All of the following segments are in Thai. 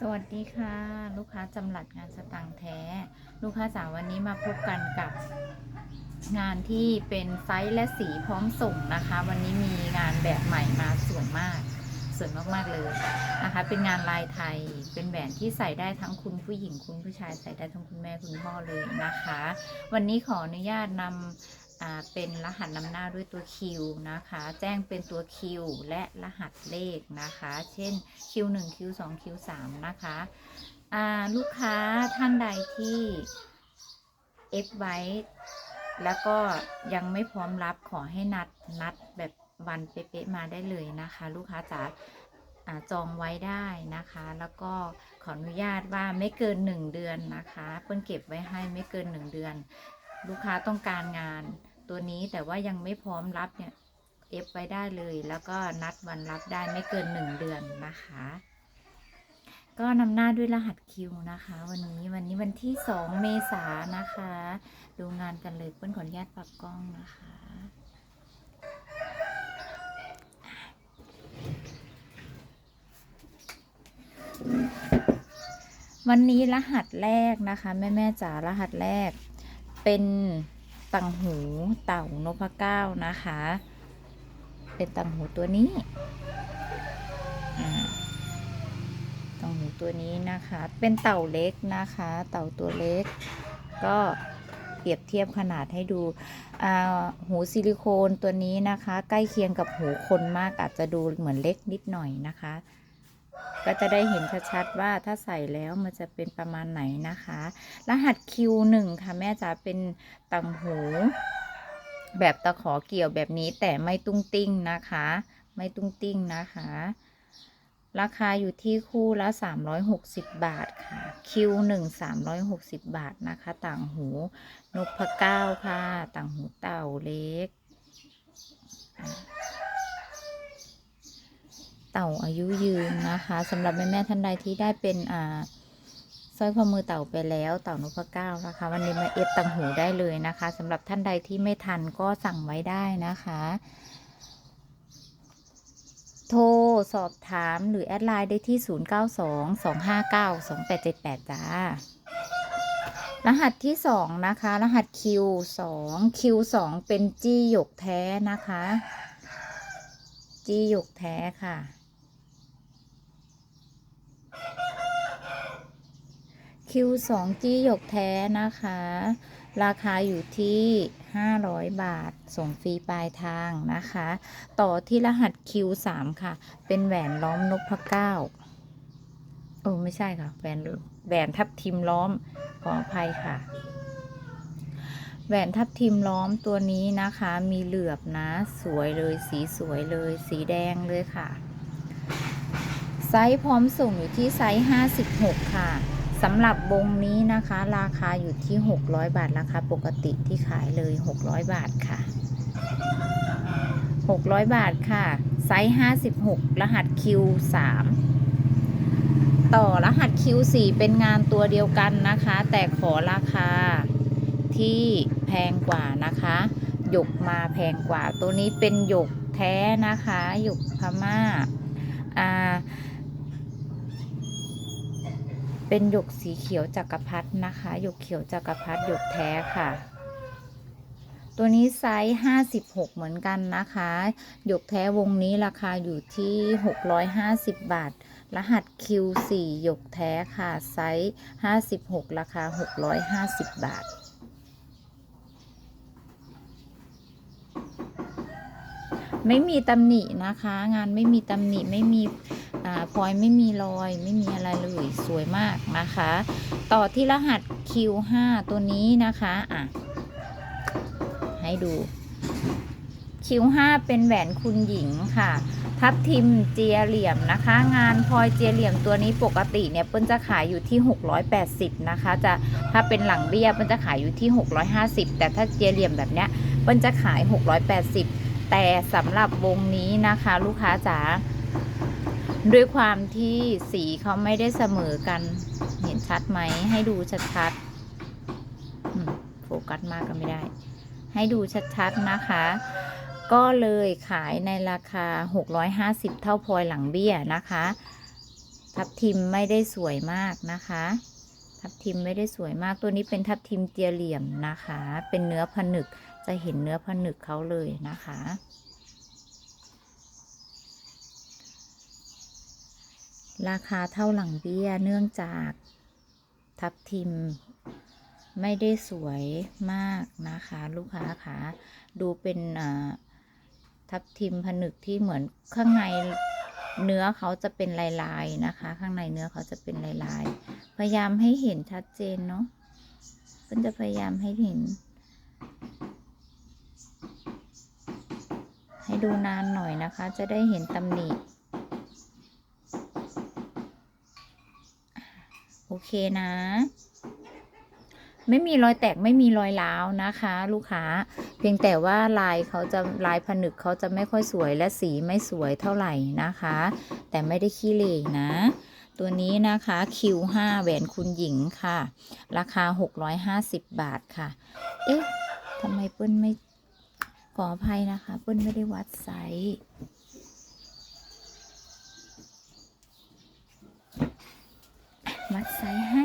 สวัสดีค่ะ ลูกค้าจำหลัดงานสตางค์แท้ ลูกค้าจ๋าววันนี้มาพบกันกับงานที่เป็นไซส์และสีพร้อมส่งนะคะ วันนี้มีงานแบบใหม่มาสวยมากสวยมากๆเลยนะคะ เป็นงานลายไทยเป็นแหวนที่ใส่ได้ทั้งคุณผู้หญิงคุณผู้ชายใส่ได้ทั้งคุณแม่คุณพ่อเลยนะคะ วันนี้ขออนุญาตนำอ่า เป็นรหัสนำหน้าด้วยตัวคิวนะคะ แจ้งเป็นตัวคิวและรหัสเลขนะคะ เช่น Q1 Q2 Q3 นะคะอ่าลูกค้าท่านใดที่ F ไว้แล้วก็ยังไม่พร้อมรับขอให้นัดนัดแบบวันเป๊ะๆมาได้เลยนะคะ ลูกค้าจ๋าอ่าจองไว้ได้นะคะ แล้วก็ขออนุญาตว่าไม่เกิน 1 เดือนนะคะเปิ้ลเก็บไว้ให้ไม่เกิน 1 เดือน ลูกค้าต้องการงาน ตัวนี้แต่ว่ายังไม่พร้อมรับเนี่ยเอฟไว้ได้เลย แล้วก็นัดวันรับได้ไม่เกิน 1 เดือนนะคะ ก็นำหน้าด้วยรหัสคิวนะคะ วันนี้วันนี้วันที่ 2 เมษายนนะคะ ดูงานกันเลยเปิ้ลขออนุญาตปรับกล้องนะคะวันนี้รหัสแรกนะคะ แม่แม่จ๋ารหัสแรก เป็นตังหูเต่านพเก้านะคะ เป็นตังหูตัวนี้อ่าตังหูตัวนี้นะคะ เป็นเต่าเล็กนะคะ เต่าตัวเล็ก ก็เปรียบเทียบขนาดให้ดู หูซิลิโคนตัวนี้นะคะ ใกล้เคียงกับหูคนมากอาจจะดูเหมือนเล็กนิดหน่อยนะคะ ก็จะได้เห็นชัดๆว่าถ้าใส่แล้วมันจะเป็นประมาณไหนนะคะ รหัส Q1 ค่ะแม่จ๋าเป็นตังหู แบบตะขอเกี่ยวแบบนี้แต่ไม่ตุ้งติ้งนะคะ ไม่ตุ้งติ้งนะคะ ราคาอยู่ที่คู่ละ 360 บาทค่ะ Q1 360 บาทนะคะ ต่างหูนกพะเก้าค่ะ ต่างหูเต่าเล็ก เต่าอายุยืนนะคะสำหรับแม่ๆท่านใดที่ได้เป็นอ่าสร้อยข้อมือเต่าไปแล้วเต่านพเก้านะคะ วันนี้มาเอฟตังหูได้เลยนะคะสำหรับท่านใดที่ไม่ทันก็สั่งไว้ได้นะคะ โทรสอบถามหรือแอดไลน์ได้ที่ 0922592878 จ้า รหัสที่ 2 นะคะ รหัส Q2 Q2 เป็นจี้หยกแท้นะคะ จี้หยกแท้ค่ะ Q2 จี้หยกแท้นะคะ ราคาอยู่ที่ 500 บาท ส่งฟรีปลายทางนะคะ ต่อที่รหัส Q3 ค่ะ เป็นแหวนล้อมนกพะเก้าโอ้ไม่ใช่ค่ะ แหวนแหวนทับทิมล้อม ขออภัยค่ะ แหวนทับทิมล้อมตัวนี้นะคะ มีเหลือบนะ สวยเลย สีสวยเลย สีแดงเลยค่ะ ไซส์พร้อมส่งอยู่ที่ไซส์ 56 ค่ะ สำหรับวงนี้นะคะ ราคาอยู่ที่ 600 บาทราคาปกติที่ขายเลย 600 บาทค่ะ 600 บาทค่ะ ไซส์ 56 รหัส Q3 ต่อรหัส Q4 เป็นงานตัวเดียวกันนะคะ แต่ขอราคาที่แพงกว่านะคะหยกมาแพงกว่าตัวนี้เป็นหยกแท้นะคะหยกพม่าอ่า เป็นหยกสีเขียวจักรพรรดินะคะหยกเขียวจักรพรรดิหยกแท้ค่ะ ตัวนี้ไซส์ 56 เหมือนกันนะคะหยกแท้วงนี้ราคาอยู่ที่ 650 บาท รหัส Q4 หยกแท้ค่ะ ไซส์ 56 ราคา 650 บาท ไม่มีตำหนินะคะ งานไม่มีตำหนิไม่มีอพลอยไม่มีรอย ไม่มีอะไรเลยสวยมากนะคะ ต่อที่รหัส Q5 ตัวนี้นะคะอะให้ดู Q5 เป็นแหวนคุณหญิงค่ะ ทับทิมเจียเหลี่ยมนะคะ งานพลอยเจียเหลี่ยมตัวนี้ปกติเนี่ยเปิ้ลจะขายอยู่ที่ 680 นะคะ จะถ้าเป็นหลังเบี้ยเปิ้ลจะขายอยู่ที่ 650 แต่ถ้าเจียเหลี่ยมแบบเนี้ยเปิ้ลจะขาย 680 แต่สำหรับวงนี้นะคะลูกค้าจ๋าด้วยความที่สีเขาไม่ได้เสมอกัน เห็นชัดไหม ให้ดูชัดๆโฟกัสมากก็ไม่ได้ ให้ดูชัดๆนะคะ ก็เลยขายในราคา 650 เท่าพลอยหลังเบี้ยนะคะ ทับทิมไม่ได้สวยมากนะคะ ทับทิมไม่ได้สวยมากตัวนี้เป็นทับทิมเตียเหลี่ยมนะคะ เป็นเนื้อผนึก จะเห็นเนื้อผนึกเขาเลยนะคะ ราคาเท่าหลังเบี้ยเนื่องจากทับทิมไม่ได้สวยมากนะคะ ลูกค้าคะดูเป็นทับทิมผนึกที่เหมือนข้างในเนื้อเขาจะเป็นลายๆนะคะ ข้างในเนื้อเขาจะเป็นลายๆ พยายามให้เห็นชัดเจนเนาะเพิ่นจะพยายามให้เห็น ให้ดูนานหน่อยนะคะ จะได้เห็นตำหนิโอเคนะ ไม่มีรอยแตกไม่มีรอยร้าวนะคะ ลูกค้า เพียงแต่ว่าลายเขาจะลายผนึกเขาจะไม่ค่อยสวยและสีไม่สวยเท่าไหร่นะคะ แต่ไม่ได้ขี้เหร่นะ ตัวนี้นะคะ Q5 แหวนคุณหญิงค่ะ ราคา 650 บาทค่ะ เอ๊ะทำไมเปิ้ลไม่ ขออภัยนะคะเปิ้ลไม่ได้วัดไซส์วัดไซส์ให้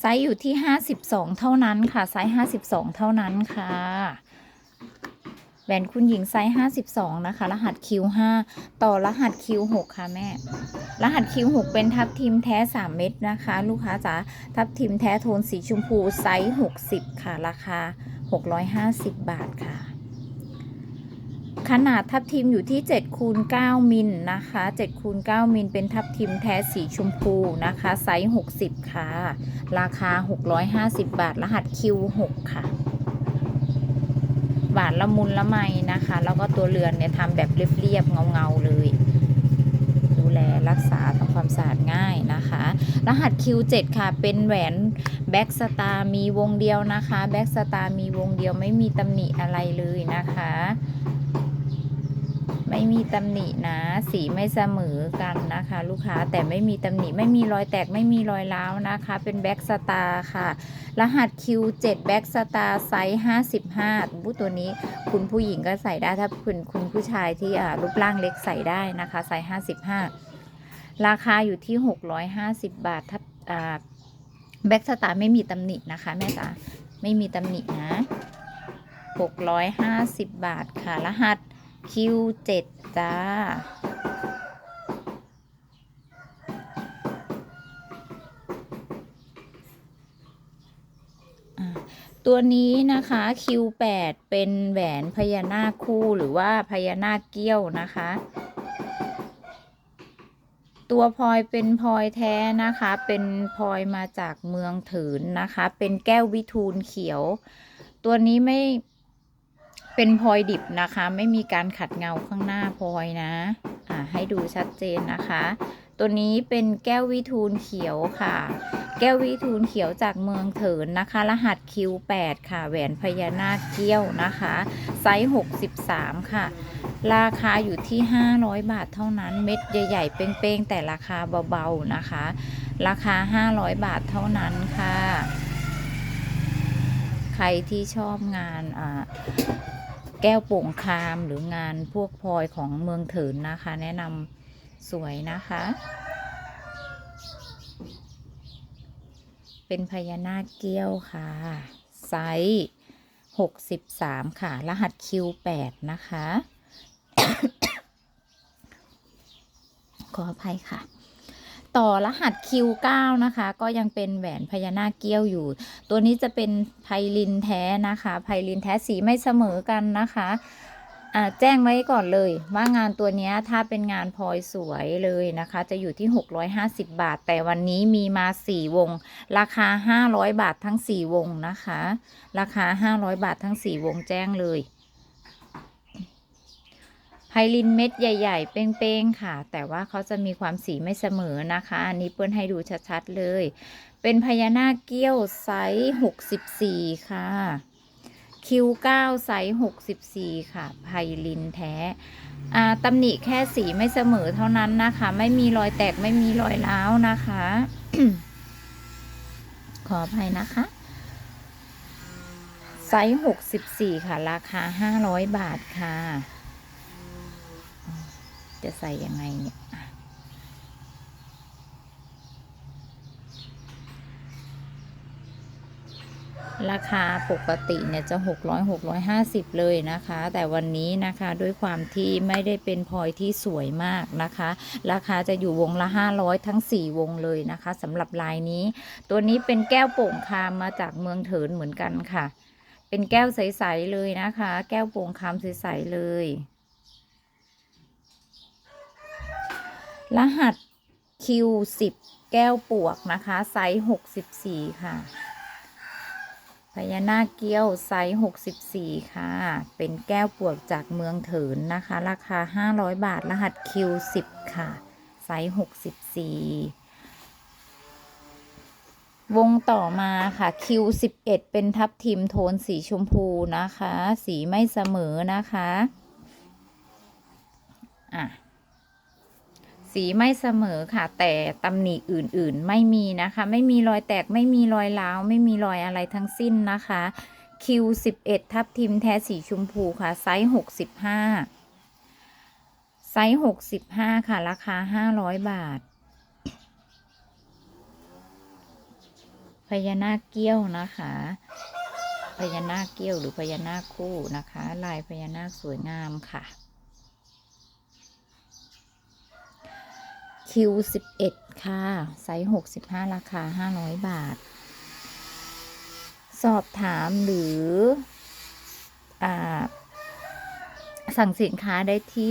ไซส์อยู่ที่52เท่านั้นค่ะ ไซส์52เท่านั้นค่ะแหวนคุณหญิงไซส์52นะคะ รหัส Q5 ต่อรหัส Q6 ค่ะแม่ รหัส Q6 เป็นทับทิมแท้3เม็ดนะคะ ลูกค้าจ๋าทับทิมแท้โทนสีชมพูไซส์60ค่ะราคา 650 บาทค่ะ ขนาดทับทิมอยู่ที่7คูณ9มิลนะคะ7คูณ9มิลเป็นทับทิมแท้สีชมพูนะคะไซส์60 ค่ะ ราคา 650 บาท รหัส Q6 ค่ะหวานละมุนละไมนะคะ แล้วก็ตัวเรือนเนี่ยทำแบบเรียบๆเงาๆเลย ดูแลรักษาทำความสะอาดง่ายนะคะ รหัส Q7 ค่ะ เป็นแหวน แบ็กสตาร์มีวงเดียวนะคะแบ็กสตาร์มีวงเดียวไม่มีตำหนิอะไรเลยนะคะ ไม่มีตำหนินะสีไม่เสมอกันนะคะ ลูกค้าแต่ไม่มีตำหนิไม่มีรอยแตกไม่มีรอยร้าวนะคะ เป็นแบ็กสตาร์ค่ะ รหัส Q7 แบ็กสตาร์ไซส์55บูตัวนี้คุณผู้หญิงก็ใส่ได้ถ้าคุณคุณผู้ชายที่อ่ารูปร่างเล็กใส่ได้นะคะไซส์55 ราคาอยู่ที่ 650 บาทถ้าอ่า แบ็กสตาร์ไม่มีตำหนินะคะแม่จ๋าไม่มีตำหนินะ 650 บาทค่ะ รหัส Q7 จ้าอ่าตัวนี้นะคะ Q8 เป็นแหวนพญานาคคู่หรือว่าพญานาคเกี้ยวนะคะ ตัวพลอยเป็นพลอยแท้นะคะ เป็นพลอยมาจากเมืองถืนนะคะ เป็นแก้ววิทูลเขียว ตัวนี้ไม่เป็นพลอยดิบนะคะ ไม่มีการขัดเงาข้างหน้าพลอยนะ อ่าให้ดูชัดเจนนะคะ ตัวนี้เป็นแก้ววิทูลเขียวค่ะ แก้ววิทูลเขียวจากเมืองเถินนะคะ รหัส Q8 ค่ะแหวนพญานาคเกี้ยวนะคะ ไซส์ 63 ค่ะ ราคาอยู่ที่ 500 บาทเท่านั้นเม็ดใหญ่ๆ เป้งๆ แต่ราคาเบาๆนะคะ ราคา 500 บาทเท่านั้นค่ะ ใครที่ชอบงานอ่าแก้วโป่งคามหรืองานพวกพลอยของเมืองเถินนะคะ แนะนำ สวยนะคะ เป็นพญานาคเกี้ยวค่ะ ไซส์63 ค่ะ รหัส Q8 นะคะ ขออภัยค่ะ ต่อรหัส Q9 นะคะ ก็ยังเป็นแหวนพญานาคเกี้ยวอยู่ ตัวนี้จะเป็นไพลินแท้นะคะ ไพลินแท้สีไม่เสมอกันนะคะ แจ้งไว้ก่อนเลยว่างานตัวนี้ถ้าเป็นงานพลอยสวยเลยนะคะ จะอยู่ที่ 650 บาท แต่วันนี้มีมา 4 วง ราคา 500 บาททั้ง 4 วงนะคะ ราคา 500 บาททั้ง 4 วงแจ้งเลยไพลินเม็ดใหญ่ ๆ เป้งๆค่ะ แต่ว่าเขาจะมีความสีไม่เสมอนะคะ อันนี้เปิ้ลให้ดูชัด ๆ เลย เป็นพญานาคเกี้ยวไซส์ 64 ค่ะ Q9 ไซส์64ค่ะ ไพลินแท้อ่าตำหนิแค่สีไม่เสมอเท่านั้นนะคะ ไม่มีรอยแตกไม่มีรอยร้าวนะคะ ขออภัยนะคะ ไซส์64ค่ะ ราคา500บาทค่ะ จะใส่ยังไงเนี่ยอะ ราคาปกติเนี่ยจะ 600 650 เลยนะคะ แต่วันนี้นะคะด้วยความที่ไม่ได้เป็นพลอยที่สวยมากนะคะ ราคาจะอยู่วงละ 500 ทั้ง 4 วงเลยนะคะสำหรับลายนี้ ตัวนี้เป็นแก้วโป่งคามมาจากเมืองเถินเหมือนกันค่ะ เป็นแก้วใส ๆ เลยนะคะ แก้วโป่งคามใส ๆ เลย รหัส Q10 แก้วปวกนะคะ ไซส์ 64 ค่ะ ญานาคเกี้ยวไซส์64 ค่ะ เป็นแก้วปวกจากเมืองเถินนะคะ ราคา 500 บาท รหัส Q10 ค่ะ ไซส์ 64 วงต่อมาค่ะ Q11 เป็นทับทิมโทนสีชมพูนะคะ สีไม่เสมอนะคะ อะ สีไม่เสมอค่ะ แต่ตำหนิอื่นๆไม่มีนะคะ ไม่มีรอยแตกไม่มีรอยร้าว ไม่มีรอยอะไรทั้งสิ้นนะคะ Q11 ทับทิมแท้สีชมพูค่ะ ไซส์ 65 ไซส์ 65 ค่ะ ราคา 500 บาทพญานาคเกี้ยวนะคะพญานาคเกี้ยวหรือพญานาคคู่นะคะ ลายพญานาคสวยงามค่ะ Q11 ค่ะ ไซส์ 65 ราคา 500 บาท สอบถามหรืออสั่งสินค้าได้ที่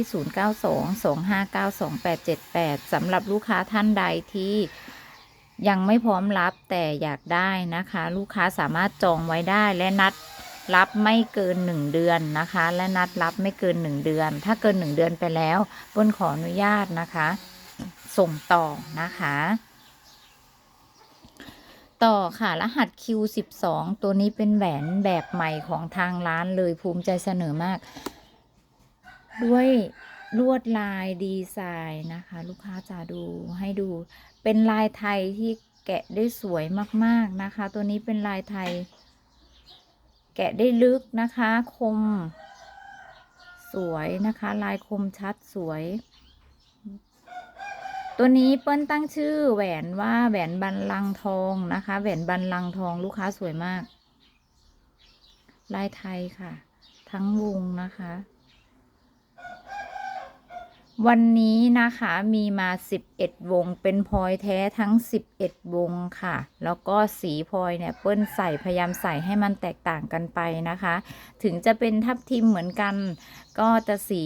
0922592878สำหรับลูกค้าท่านใดที่ยังไม่พร้อมรับแต่อยากได้นะคะ ลูกค้าสามารถจองไว้ได้และนัดรับไม่เกิน 1 เดือนนะคะ และนัดรับไม่เกิน 1 เดือน ถ้าเกิน 1 เดือนไปแล้วเปิ้ลขออนุญาตนะคะ ส่งต่อนะคะ ต่อค่ะรหัส Q12 ตัวนี้เป็นแหวนแบบใหม่ของทางร้านเลยภูมิใจเสนอมาก ด้วยลวดลายดีไซน์นะคะ ลูกค้าจะดูให้ดู เป็นลายไทยที่แกะได้สวยมากๆนะคะ ตัวนี้เป็นลายไทย แกะได้ลึกนะคะ คม สวยนะคะ ลายคมชัดสวย ตัวนี้เปิ้ลตั้งชื่อแหวนว่าแหวนบันลังก์ทองนะคะ แหวนบันลังก์ทองลูกค้าสวยมาก ลายไทยค่ะ ทั้งวงนะคะ วันนี้นะคะมีมา 11 วง เป็นพลอยแท้ทั้ง 11 วงค่ะ แล้วก็สีพลอยเนี่ยเปิ้ลใส่พยายามใส่ให้มันแตกต่างกันไปนะคะ ถึงจะเป็นทับทิมเหมือนกัน ก็จะสี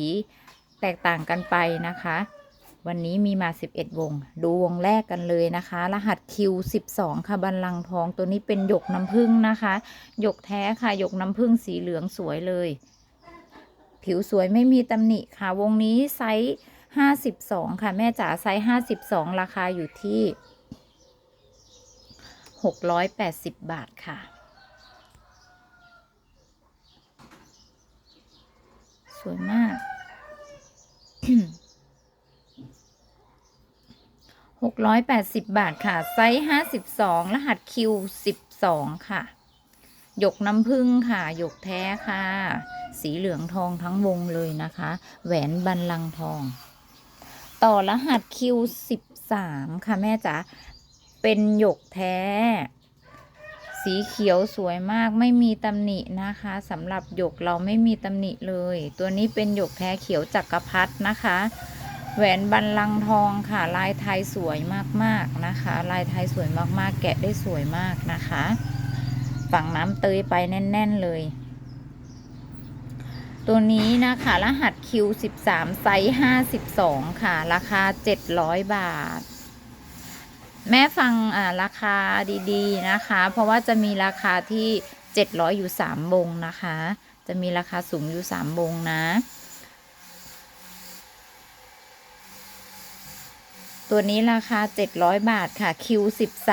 แตกต่างกันไปนะคะ วันนี้มีมา 11 วง ดูวงแรกกันเลยนะคะ รหัส Q12 ค่ะ บันลังก์ทอง ตัวนี้เป็นหยกน้ำผึ้งนะคะ หยกแท้ค่ะ หยกน้ำผึ้งสีเหลืองสวยเลย ผิวสวยไม่มีตำหนิค่ะ วงนี้ไซส์ 52 ค่ะ แม่จ๋าไซส์ 52 ราคาอยู่ที่ 680 บาทค่ะ สวยมาก 680 บาทค่ะ ไซส์ 52 รหัส Q12 ค่ะ หยกน้ำผึ้งค่ะ หยกแท้ค่ะ สีเหลืองทองทั้งวงเลยนะคะ แหวนบันลังก์ทอง ต่อรหัส Q13 ค่ะแม่จ๋า เป็นหยกแท้ สีเขียวสวยมากไม่มีตำหนินะคะสำหรับหยกเราไม่มีตำหนิเลย ตัวนี้เป็นหยกแท้เขียวจักรพรรดินะคะ แหวนบันลังก์ทองค่ะ ลายไทยสวยมากๆนะคะ ลายไทยสวยมากๆ แกะได้สวยมากนะคะ ฝั่งน้ำเตยไปแน่น ๆ เลย ตัวนี้นะคะ รหัส Q13 ไซส์52 ค่ะ ราคา 700 บาท แม่ฟังอ่าราคาดีๆนะคะ เพราะว่าจะมีราคาที่ 700 อยู่3วงนะคะ จะมีราคาสูงอยู่3วงนะ ตัวนี้ราคา 700 บาทค่ะ Q13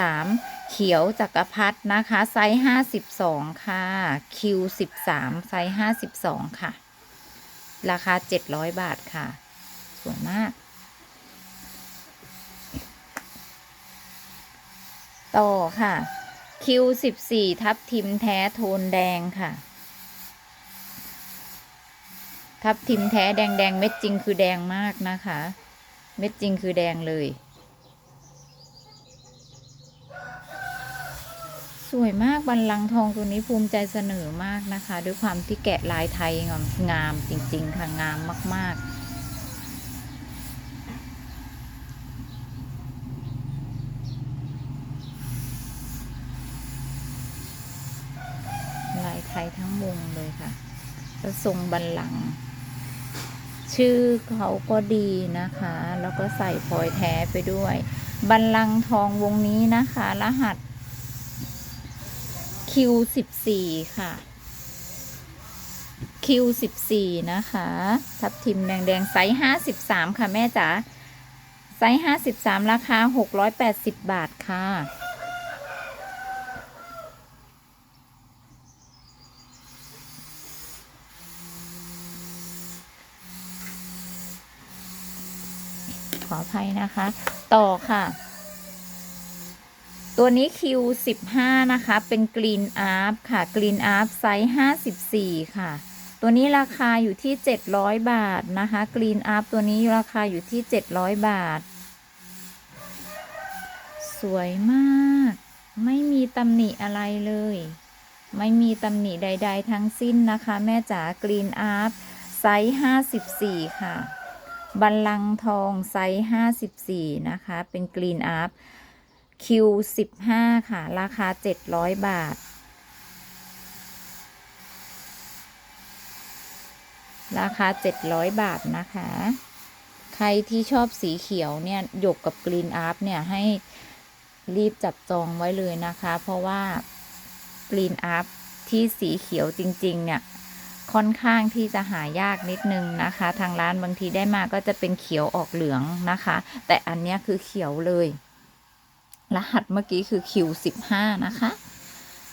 เขียวจักรพรรดินะคะ ไซส์ 52 ค่ะ Q13 ไซส์ 52 ค่ะ ราคา 700 บาทค่ะ สวยมาก ต่อค่ะ Q14 ทับทิมแท้โทนแดงค่ะ ทับทิมแท้แดงแดงเม็ดจริงคือแดงมากนะคะ เม็ดจริงคือแดงเลย สวยมากบันลังทองตัวนี้ภูมิใจเสนอมากนะคะ ด้วยความที่แกะลายไทยงามงามจริง ๆ ค่ะ งามมาก ๆลายไทยทั้งวงเลยค่ะแล้วทรงบันลัง ชื่อเขาก็ดีนะคะ แล้วก็ใส่พลอยแท้ไปด้วย บันลังก์ทองวงนี้นะคะ รหัส Q14 ค่ะ Q14 นะคะ ทับทิมแดงๆไซส์53 ค่ะแม่จ๋าไซส์53 ราคา 680 บาทค่ะ ข ออภัยนะคะ ต่อค่ะ ตัวนี้ Q15 นะคะ เป็น Green Arp ค่ะ Green Arp ไซส์ 54 ค่ะ ตัวนี้ราคาอยู่ที่ 700 บาทนะคะ Green Arp ตัวนี้ราคาอยู่ที่ 700 บาท สวยมาก ไม่มีตำหนิอะไรเลย ไม่มีตำหนิใด ๆ ทั้งสิ้นนะคะ แม่จ๋า Green Arp ไซส์ 54 ค่ะ บัลลังทองไซส์54นะคะ เป็น Green Arp Q15 ค่ะ ราคา700บาท ราคา700บาทนะคะ ใครที่ชอบสีเขียวเนี่ยหยกกับ Green Arp เนี่ยให้รีบจับจองไว้เลยนะคะ เพราะว่า Green Arp ที่สีเขียวจริง ๆ เนี่ย ค่อนข้างที่จะหายากนิดนึงนะคะ ทางร้านบางทีได้มาก็จะเป็นเขียวออกเหลืองนะคะ แต่อันนี้คือเขียวเลย รหัสเมื่อกี้คือ Q15 นะคะ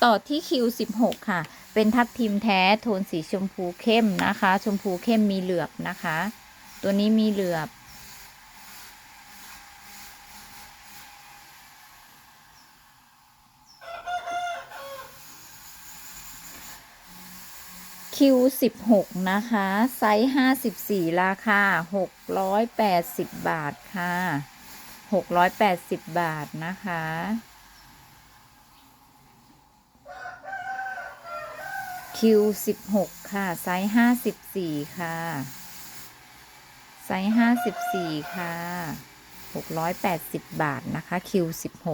ต่อที่ Q16 ค่ะ เป็นทับทิมแท้โทนสีชมพูเข้มนะคะ ชมพูเข้มมีเหลือบนะคะ ตัวนี้มีเหลือบ Q16 นะคะ ไซส์ 54 ราคา 680 บาทค่ะ 680 บาทนะคะ Q16 ค่ะ ไซส์ 54 ค่ะ ไซส์ 54 ค่ะ 680 บาทนะคะ Q16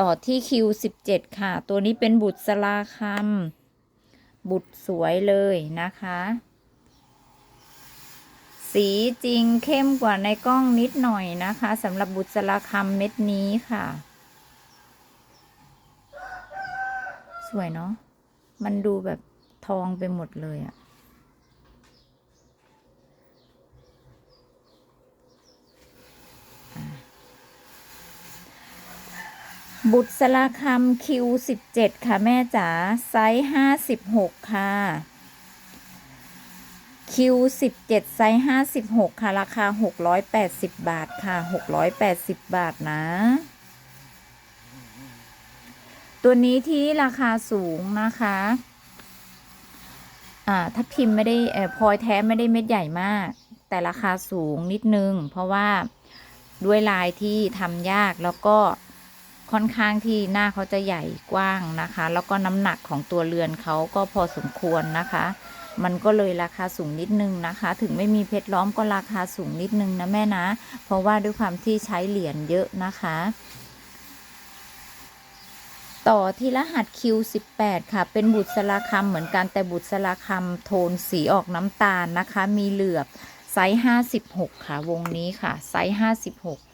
ต่อที่ Q17 ค่ะ ตัวนี้เป็นบุตรสลาคำ บุตรสวยเลยนะคะ สีจริงเข้มกว่าในกล้องนิดหน่อยนะคะสำหรับบุตรสลาคำเม็ดนี้ค่ะ สวยเนาะมันดูแบบทองไปหมดเลยอะอะ บุตรสลาคำ Q17 ค่ะแม่จ๋าไซส์56ค่ะ Q17 ไซส์56ค่ะ ราคา680บาทค่ะ680บาทนะ ตัวนี้ที่ราคาสูงนะคะ อ่าทับทิมไม่ได้เอ่อพลอยแท้ไม่ได้เม็ดใหญ่มาก แต่ราคาสูงนิดนึง เพราะว่าด้วยลายที่ทำยากแล้วก็ ค่อนข้างที่หน้าเขาจะใหญ่กว้างนะคะ แล้วก็น้ำหนักของตัวเรือนเขาก็พอสมควรนะคะ มันก็เลยราคาสูงนิดนึงนะคะ ถึงไม่มีเพชรล้อมก็ราคาสูงนิดนึงนะแม่นะ เพราะว่าด้วยความที่ใช้เหรียญเยอะนะคะ ต่อที่รหัส Q18 ค่ะ เป็นบุตรสลาคำเหมือนกันแต่บุตรสลาคำโทนสีออกน้ำตาลนะคะ มีเหลือบไซส์56 ค่ะ วงนี้ค่ะ ไซส์56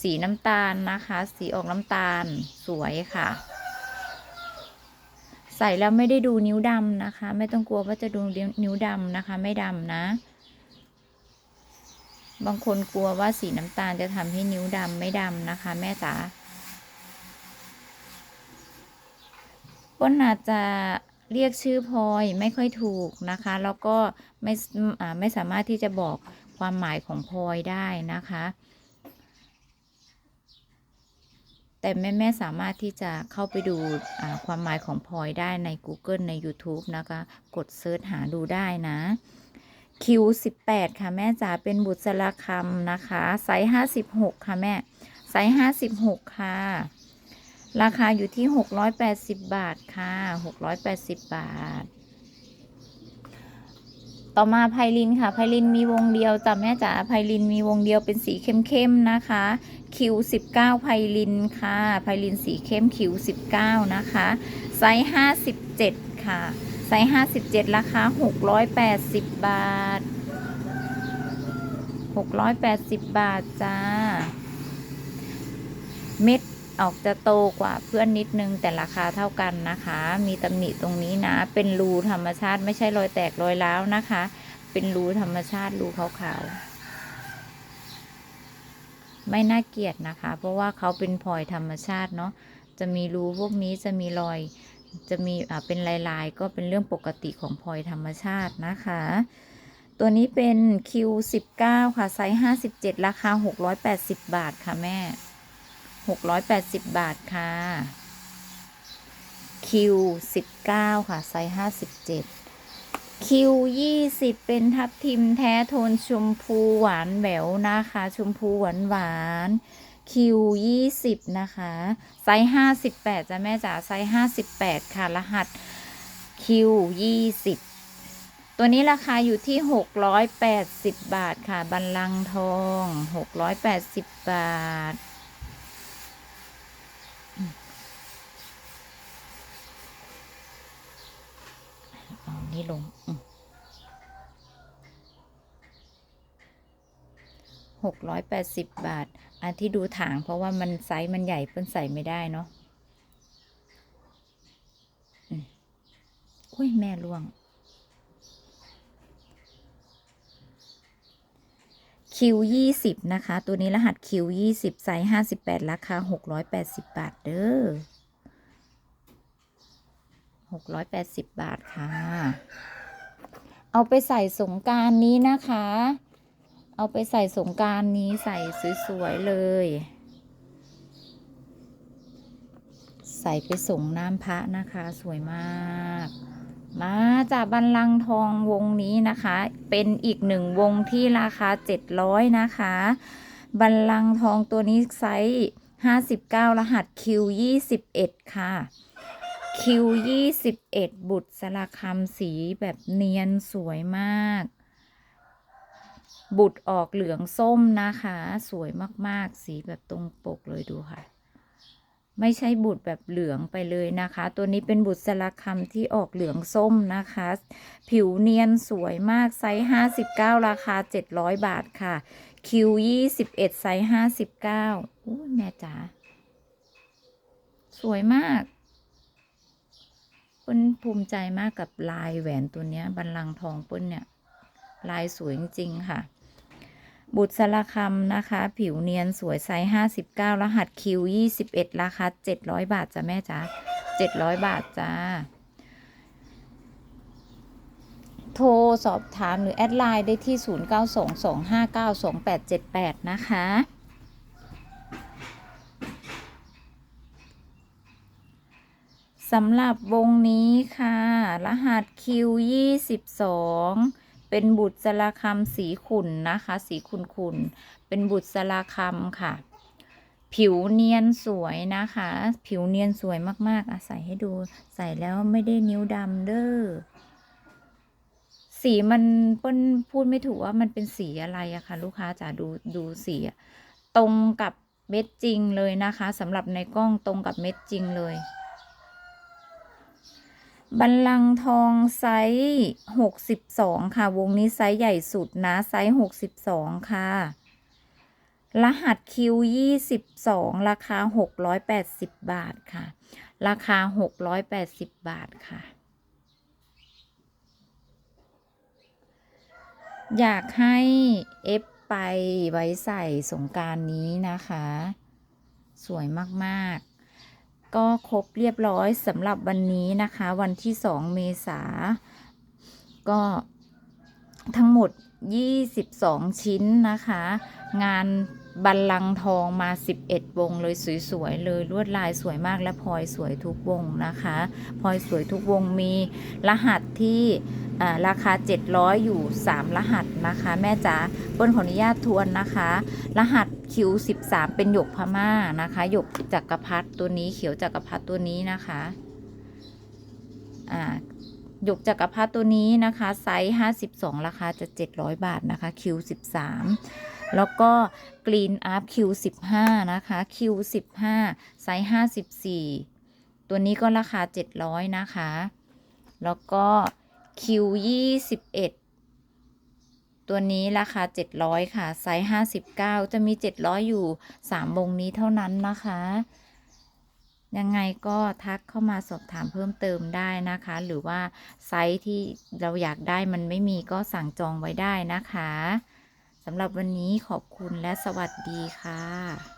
สีน้ำตาลนะคะ สีออกน้ำตาลสวยค่ะ ใส่แล้วไม่ได้ดูนิ้วดำนะคะ ไม่ต้องกลัวว่าจะดูนิ้วดำนะคะ ไม่ดำนะ บางคนกลัวว่าสีน้ำตาลจะทำให้นิ้วดำไม่ดำนะคะ แม่จ๋าก็อาจจะเรียกชื่อพลอยไม่ค่อยถูกนะคะ แล้วก็ไม่ไม่สามารถที่จะบอกความหมายของพลอยได้นะคะ แต่แม่แม่ ๆ สามารถที่จะเข้าไปดูความหมายของพลอยได้ใน Google ใน YouTube นะคะ กดเซิร์ชหาดูได้นะ Q18 ค่ะแม่จ๋าเป็นบุตรลาคำนะคะ ไซส์ 56 ค่ะแม่ ไซส์ 56 ค่ะ ราคาอยู่ที่ 680 บาทค่ะ 680 บาท ต่อมาไพลินค่ะไพลินมีวงเดียวจ้ะแม่จ๋าไพลินมีวงเดียวเป็นสีเข้มๆนะคะคิว19ไพลินค่ะไพลินสีเข้มคิว19นะคะไซส์57ค่ะไซส์57ราคา680บบาท680บาทจ้าเม็ด ออกจะโตกว่าเพื่อนนิดนึงแต่ราคาเท่ากันนะคะ มีตำหนิตรงนี้นะ เป็นรูธรรมชาติไม่ใช่รอยแตกรอยร้าวนะคะ เป็นรูธรรมชาติรูขาวๆ ไม่น่าเกลียดนะคะ เพราะว่าเขาเป็นพลอยธรรมชาติเนาะ จะมีรูพวกนี้จะมีรอย จะมีอ่าเป็นลายๆ ก็เป็นเรื่องปกติของพลอยธรรมชาตินะคะ ตัวนี้เป็น Q19 ค่ะไซส์ 57 ราคา 680 บาทค่ะแม่ 680 บาทค่ะ Q19 ค่ะ ไซส์ 57 Q20 เป็นทับทิมแท้โทนชมพูหวานแหววนะคะ ชมพูหวานหวานๆ Q20 นะคะ ไซส์58จ้ะแม่จ๋าไซส์58ค่ะ รหัส Q20 ตัวนี้ราคาอยู่ที่680บาทค่ะ บัลลังก์ทอง680บาทเอา นี่ลงหกร้อยแปดสิบบาท อันที่ดูถางเพราะว่ามันไซส์มันใหญ่เพิ่นใส่ไม่ได้เนาะอุ้ยแม่ล่วง คิวยี่สิบนะคะ ตัวนี้รหัสคิวยี่สิบไซส์ห้าสิบแปดราคาหกร้อยแปดสิบบาทเด้อ หกร้อยแปดสิบบาทค่ะ เอาไปใส่สงการนี้นะคะ เอาไปใส่สงการนี้ใส่สวยๆเลย ใส่ไปส่งน้ำพระนะคะ สวยมาก มาจากบันลังก์ทองวงนี้นะคะ เป็นอีกหนึ่งวงที่ราคา 700 นะคะ บันลังก์ทองตัวนี้ไซส์59 รหัส Q21 ค่ะ Q21 บุตรสลักคำสีแบบเนียนสวยมาก บุตรออกเหลืองส้มนะคะ สวยมากๆ สีแบบตรงปกเลยดูค่ะ ไม่ใช่บุตรแบบเหลืองไปเลยนะคะ ตัวนี้เป็นบุตรสลักคำที่ออกเหลืองส้มนะคะ ผิวเนียนสวยมากไซส์59ราคา700บาทค่ะ Q21 ไซส์59อู้แม่จ๋าสวยมาก ปิ้ลภูมิใจมากกับลายแหวนตัวเนี้ยบันลังก์ทองเปิ้ลเนี่ย ลายสวยจริงๆค่ะ บุตรสลักคำนะคะ ผิวเนียนสวยไซส์59 รหัส Q21 ราคา 700 บาทจ้ะแม่จ๋า700 บาทจ้า โทรสอบถามหรือแอดไลน์ได้ที่ 0922592878 นะคะ สำหรับวงนี้ค่ะ รหัส Q22 เป็นบุตรสลักคำสีขุ่นนะคะ สีขุ่นขุนเป็นบุตรสลักคำค่ะ ผิวเนียนสวยนะคะ ผิวเนียนสวยมากๆอะใส่ให้ดูใส่แล้วไม่ได้นิ้วดำเด้อสีมันเปิ้ลพูดไม่ถูกว่ามันเป็นสีอะไรอะค่ะ ลูกค้าจ๋าดูดูสีตรงกับเม็ดจริงเลยนะคะสำหรับในกล้องตรงกับเม็ดจริงเลย บัลลังก์ทองไซส์62ค่ะ วงนี้ไซส์ใหญ่สุดนะ ไซส์62ค่ะ รหัส Q22 ราคา680บบาทค่ะ ราคา680บบาทค่ะ อยากให้เอฟไปไว้ใส่สงการนี้นะคะ สวยมาก ๆ ก็ครบเรียบร้อยสำหรับวันนี้นะคะ วันที่ 2 เมษาก็ทั้งหมด 22 ชิ้นนะคะ งานบัลลังก์ทองมา 11 วงเลยสวยๆเลยลวดลายสวยมากและพลอยสวยทุกวงนะคะพลอยสวยทุกวงมีรหัสที่อ่าราคา 700 อยู่ 3 รหัสนะคะ แม่จ๋าเปิ้ลขออนุญาตทวนนะคะ รหัส คิว13เป็นหยกพม่านะคะ หยกจักรพรรดิตัวนี้เขียวจักรพรรดิตัวนี้นะคะอ่าหยกจักรพรรดิตัวนี้นะคะไซส์52ราคาจะ700บาทนะคะคิว13แล้วก็กรีนอัพคิว15นะคะคิว15ไซส์54ตัวนี้ก็ราคา700นะคะ แล้วก็คิว21 ตัวนี้ราคา 700 ค่ะ ไซส์ 59 จะมี 700 อยู่ 3 วงนี้เท่านั้นนะคะ ยังไงก็ทักเข้ามาสอบถามเพิ่มเติมได้นะคะ หรือว่าไซส์ที่เราอยากได้มันไม่มีก็สั่งจองไว้ได้นะคะสำหรับวันนี้ขอบคุณและสวัสดีค่ะ